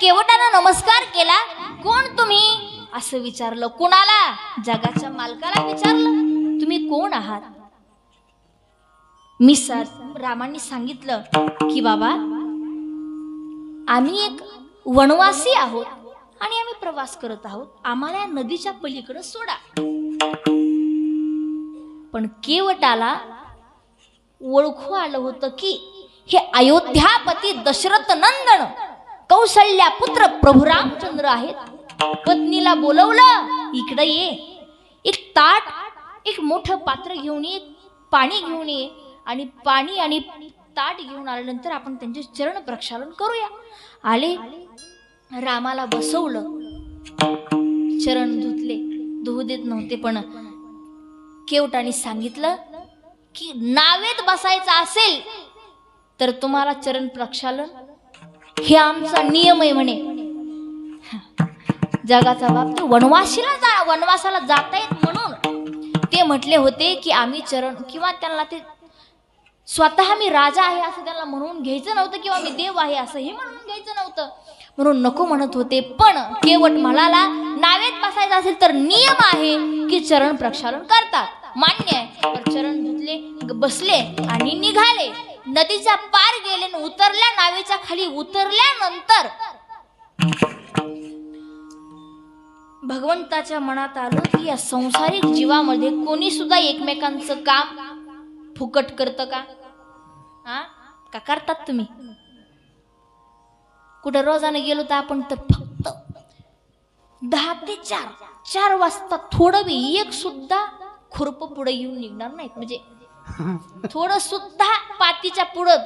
केवटानं नमस्कार केला कोण तुम्ही? असं विचारलं कोणाला? जगाच्या मालकाला विचारलं तुम्ही कोण आहात? मी सर रामांनी सांगितलं की बाबा आम्ही एक वनवासी आहोत आणि आम्ही प्रवास करत आहोत. आम्हाला या नदीच्या पलीकडे सोडा. पण केवटाला ओळखू आलं होतं की हे अयोध्यापती दशरथ नंदन कौशल्या पुत्र प्रभू रामचंद्र आहेत. पत्नीला बोलवलं इकडे ये. एक ताट एक मोठं पात्र घेऊन ये पाणी घेऊन ये. आणि पाणी आणि ताट घेऊन आल्यानंतर आपण त्यांचे चरण प्रक्षालन करूया. आले. रामाला बसवलं. चरण धुतले. धुवू देत नव्हते पण केवटाने सांगितलं की नावेत बसायचं असेल तर तुम्हाला चरण प्रक्षालन हे आमचा नियम आहे म्हणे. जगाचा बाप तो वनवासीला जा वनवासाला जाता येत म्हणून. ते म्हटले होते की आम्ही चरण किंवा त्यांना ते स्वतः मी राजा आहे असं त्यांना म्हणून घ्यायचं नव्हतं किंवा मी देव आहे असं हे म्हणून घ्यायचं नव्हतं. म्हणून नको म्हणत होते पण केवट म्हणाला नावेत बसायचं असेल तर नियम आहे की चरण प्रक्षालन करतात. मान्य आहे. तर चरण धुतले बसले आणि निघाले. नदीच्या पार गेले न उतरल्या नावेच्या खाली उतरल्यानंतर भगवंताच्या मनात आलं की या संसारिक जीवामध्ये कोणी सुद्धा एकमेकांचं काम फुकट करतं का? हा? का करतात तुम्ही? कुठं रोजाने गेलो तर आपण तर फक्त दहा ते चार चार वाजता थोडं बी एक सुद्धा खुरप पुढे येऊन निघणार नाहीत. म्हणजे थोडं सुद्धा पातीच्या पुढं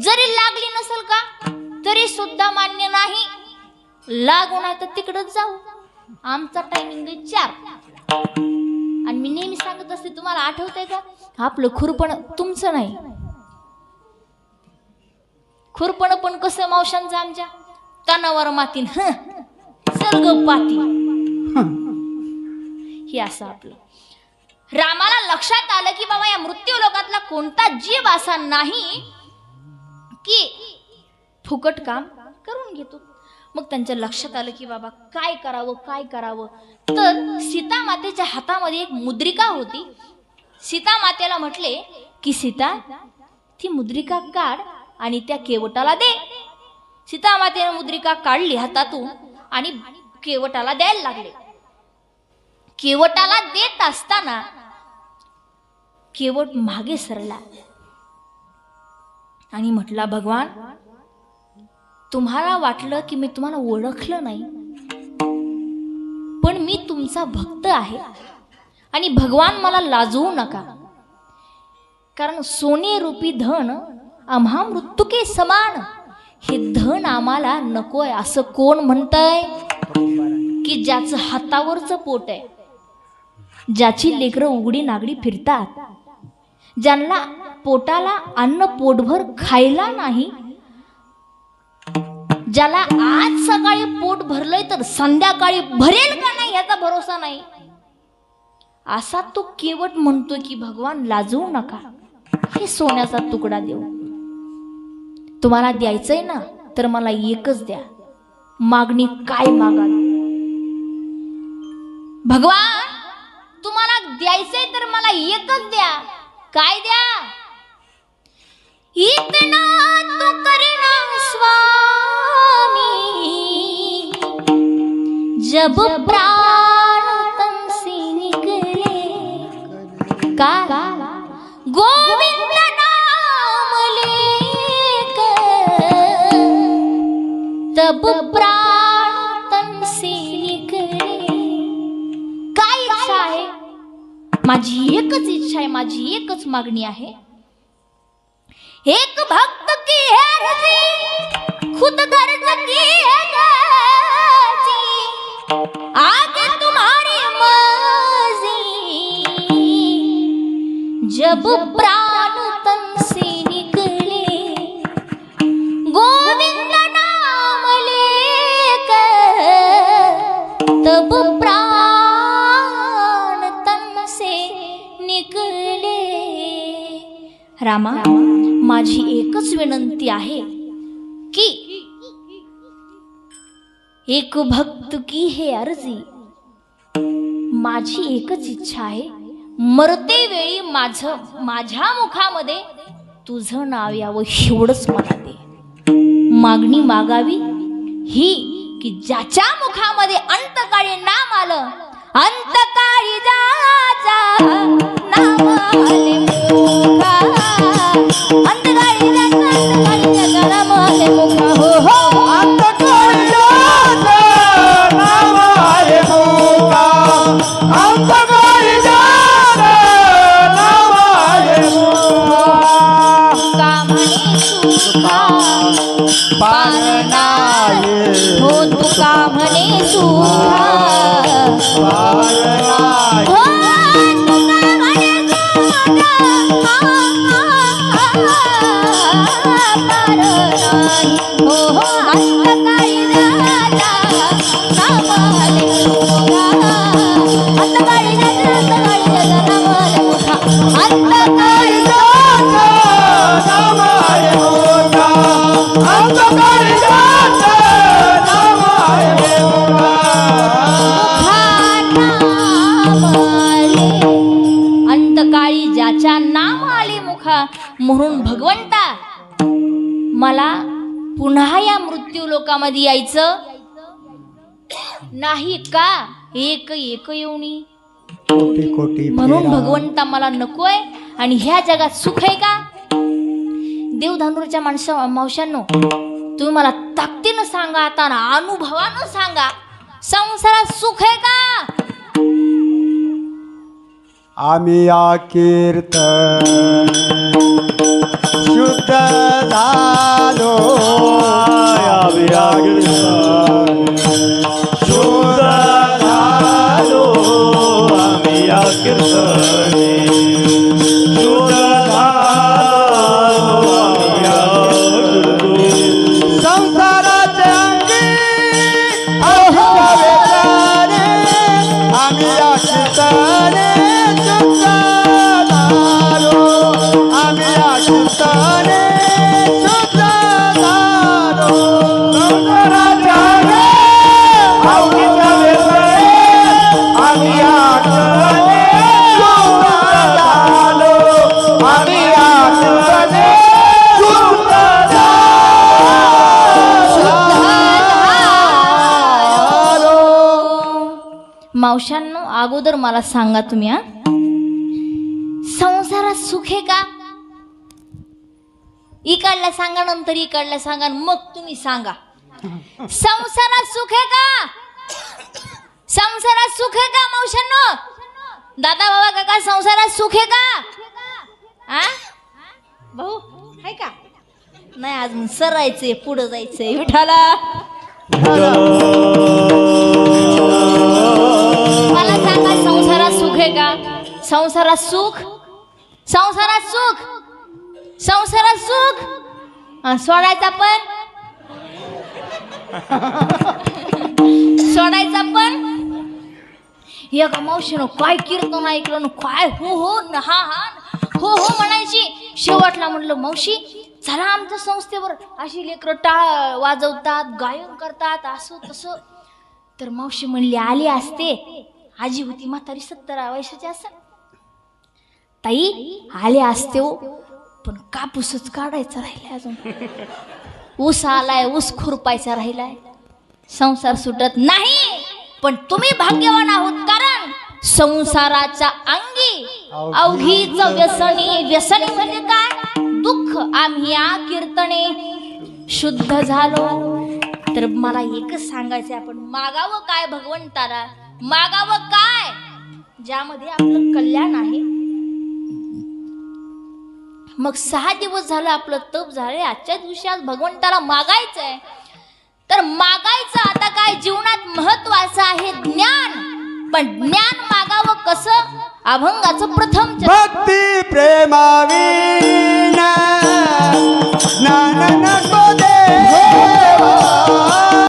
जरी लागली नसेल का तरी सुद्धा मान्य नाही. लागू नाही तर तिकडच जाऊ. आमचा टायमिंग आहे चार. आणि मी नेहमी सांगत असते तुम्हाला आठवतंय का? आपलं खुरपण तुमचं नाही. खुरपण पण कसं मावशांचं आमच्या? कानावर मातीन. हं, चल ग पाती हे असं आपलं. रामाला लक्षात आलं की बाबा या मृत्यू लोकातला कोणता जीव असा नाही की फुकट काम करून घेतो. मग त्यांच्या लक्षात आलं की बाबा काय करावं काय करावं? तर सीता मातेच्या हातामध्ये एक मुद्रिका होती. सीता मातेला म्हटले की सीता ती मुद्रिका काढ आणि त्या केवटाला दे. सीता मातेने मुद्रिका काढली हातातून आणि केवटाला द्यायला लागले. केवटाला देत असताना केवट मागे सरला. आणि म्हटला भगवान तुम्हाला वाटलं की मी तुम्हाला ओळखलं नाही पण मी तुमचा भक्त आहे आणि भगवान मला लाजवू नका. कारण सोने रूपी धन आम्हा मृत्युके समान. हे धन आम्हाला नकोय असं कोण म्हणतंय? की ज्याचं हातावरचं पोट आहे ज्याची लेकरं उघडी नागडी फिरतात ज्यांना पोटाला अन्न पोटभर खायला नाही ज्याला आज सकाळी पोट भरलंय तर संध्याकाळी भरेल का नाही याचा भरोसा नाही? असा तो केवट म्हणतो की भगवान लाजवू नका. हे सोन्याचा तुकडा देऊ. तुम्हाला द्यायचंय ना तर मला एकच द्या. मागणी काय मागा भगवान तुम्हाला द्यायचंय तर मला एकच द्या. काय द्या इतना तो करना स्वामी। जब प्रा इच्छा आहे माझी एकच मागणी आहे. एक भक्त की है रजी खुद गर्ज की है गाजी आगे तुम्हारी मर्जी. जब प्राण निकले रामा माझी एकच विनंती आहे की एक भक्त की हे अर्जी. माझी एकच इच्छा आहे मरते वेळी माझ माझ्या मुखामध्ये तुझं नाव यावं एवढंच मला दे. मागणी मागावी ही की ज्याच्या मुखामध्ये अंतकाळी नाम आलं अंतकाळी जाचा नाम आले मुखा म्हणून भगवंता मला पुन्हा या मृत्यू लोकामध्ये यायचं नाही का? एक एक येऊनी म्हणून. भगवंता मला नकोय आणि ह्या जगात सुख आहे का? देवधानूरच्या माणसं मावशांनो तुम्ही मला ताकदीनं सांगा आता ना अनुभवानं सांगा. संसारात सुख आहे का? आम्ही या कीर्तन शुद्ध झालो. आम्ही या कीर्तन शुद्ध झालो. आम्ही या कीर्तने मावशांनो अगोदर मला सांगा तुम्ही हा? इकडला सांगा नंतर इकडला सांगा मग तुम्ही सांगा. संसारात सुख आहे का? संसारात सुख आहे का मावशांनो दादा बाबा काका संसारात सुख आहे का? आ? भाऊ आहे का? नाही अजून सरायचंय पुढं जायचंय विठाला. मला सांगा संसारात सुख आहे का? संसारात सुख? संसारात सुख? संसारात सुख? हा, सोडायचा पण? सोडायचा पण? एका मावशीनं काय कीर्तन ऐकलं न काय हो हो न हा हा हो हो म्हणायची. शेवटला म्हणलं मावशी चला आमच्या संस्थेवर. अशी लेकरं टाळ वाजवतात गायन करतात असं तसं. तर मावशी म्हणली आली असते. आजी होती म्हातारी सत्तरा वर्षाची असं ताई आले असते हो. पण कापूसच काढायचा राहिलाय अजून. ऊस आलाय ऊस खुरपायचा राहिलाय. संसार सुटत नाही पण तुम्ही भाग्यवान आहोत कारण संसाराच्या अंगी अवघीच व्यसनी व्यसनी म्हणजे काय? दुःख. आम्ही या कीर्तने शुद्ध झालो. तर मला एकच सांगायचं आपण मागावं काय भगवंताला? मागावं काय? ज्यामध्ये आपलं कल्याण आहे मग सहा दिवस झालं आपलं तप झालं आजच्या दिवशी आज भगवंताला आहे तर मागायचं आता काय जीवनात महत्वाचं आहे ज्ञान पण ज्ञान मागावं कसं अभंगाचं प्रथम चरण. ना, ना, ना, ना, ना,